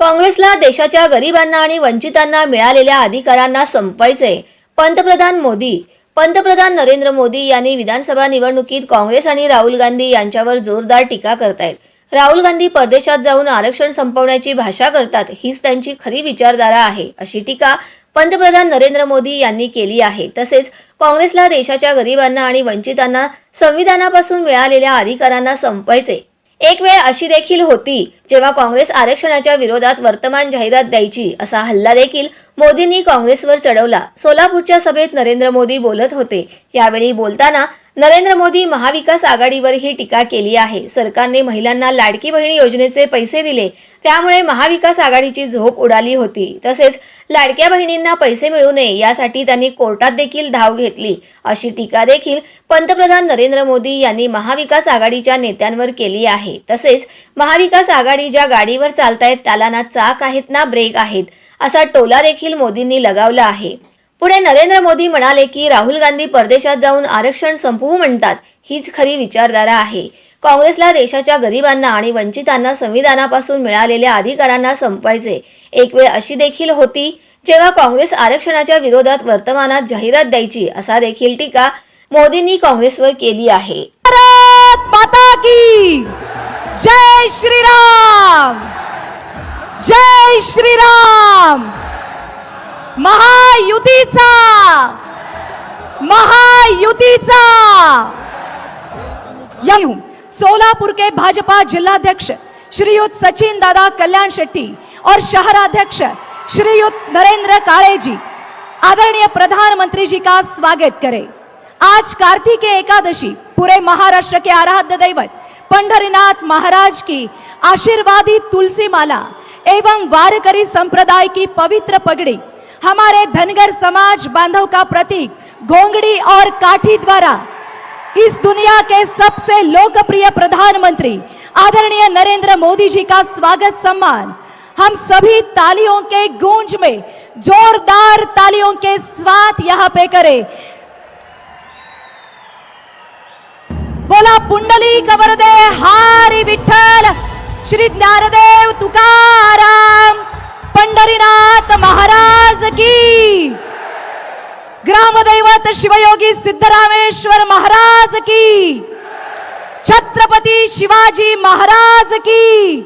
काँग्रेसला देशाच्या गरिबांना आणि वंचितांना मिळालेल्या अधिकारांना संपवायचे. पंतप्रधान मोदी. पंतप्रधान नरेंद्र मोदी यांनी विधानसभा निवडणुकीत काँग्रेस आणि राहुल गांधी यांच्यावर जोरदार टीका करतायत. राहुल गांधी परदेशात जाऊन आरक्षण संपवण्याची भाषा करतात हीच त्यांची खरी विचारधारा आहे अशी टीका पंतप्रधान नरेंद्र मोदी यांनी केली आहे. तसेच काँग्रेसला देशाच्या गरिबांना आणि वंचितांना संविधानापासून मिळालेल्या अधिकारांना संपवायचे. एक वेळ अशी देखील होती जेव्हा काँग्रेस आरक्षणाच्या विरोधात वर्तमान जाहिरात द्यायची असा हल्ला देखील मोदींनी काँग्रेसवर चढवला. सोलापूरच्या सभेत नरेंद्र मोदी बोलत होते. यावेळी बोलताना नरेंद्र मोदी महाविकास आघाडीवर ही टीका केली आहे. सरकारने महिलांना लाडकी बहिणी योजनेचे पैसे दिले. त्यामुळे महाविकास आघाडीची झोप उडाली होती. तसेच लाडक्या बहिणींना पैसे मिळू नये यासाठी त्यांनी कोर्टात देखील धाव घेतली. अशी टीका देखील पंतप्रधान नरेंद्र मोदी यांनी महाविकास आघाडीच्या नेत्यांवर केली आहे. तसेच महाविकास आघाडी ज्या गाडीवर चालतायत त्याला ना चाक आहेत ना ब्रेक आहेत असा टोला देखील मोदींनी लगावला आहे. पुढे नरेंद्र मोदी म्हणाले की राहुल गांधी परदेशात जाऊन आरक्षण संपवू म्हणतात हीच खरी विचारधारा आहे. काँग्रेसला देशाच्या गरिबांना आणि वंचितांना संविधानापासून मिळालेल्या अधिकारांना संपवायचे. एक वेळ अशी देखील होती जेव्हा काँग्रेस आरक्षणाच्या विरोधात वर्तमानात जाहिरात द्यायची असा देखील टीका मोदींनी काँग्रेसवर केली आहे. जय श्रीराम! जय श्रीराम! महायुतीचा! महायुतीचा! यूं सोलापुर के भाजपा जिलाध्यक्ष श्रीयुत सचिन दादा कल्याण शेट्टी और शहराध्यक्ष श्रीयुत नरेंद्र काळे जी आदरणीय प्रधानमंत्री जी का स्वागत करें। आज कार्तिकेय एकादशी पूरे महाराष्ट्र के आराध्य दैवत पंढरीनाथ महाराज की आशीर्वादी तुलसी माला एवं वारकरी संप्रदाय की पवित्र पगड़ी हमारे धनगर समाज बांधव का प्रतीक घोंगड़ी और काठी द्वारा इस दुनिया के सबसे लोकप्रिय प्रधानमंत्री आदरणीय नरेंद्र मोदी जी का स्वागत सम्मान। हम सभी तालियों के गूंज में जोरदार तालियों के स्वाद यहाँ पे करें। बोला पुंडली कवरदे हारी विठ्ठल, श्री ज्ञानदेव तुकाराम पंढरीनाथ महाराज। ग्रामदैवत शिवयोगी सिद्धरामेश्वर महाराज की। छत्रपती शिवाजी महाराज की।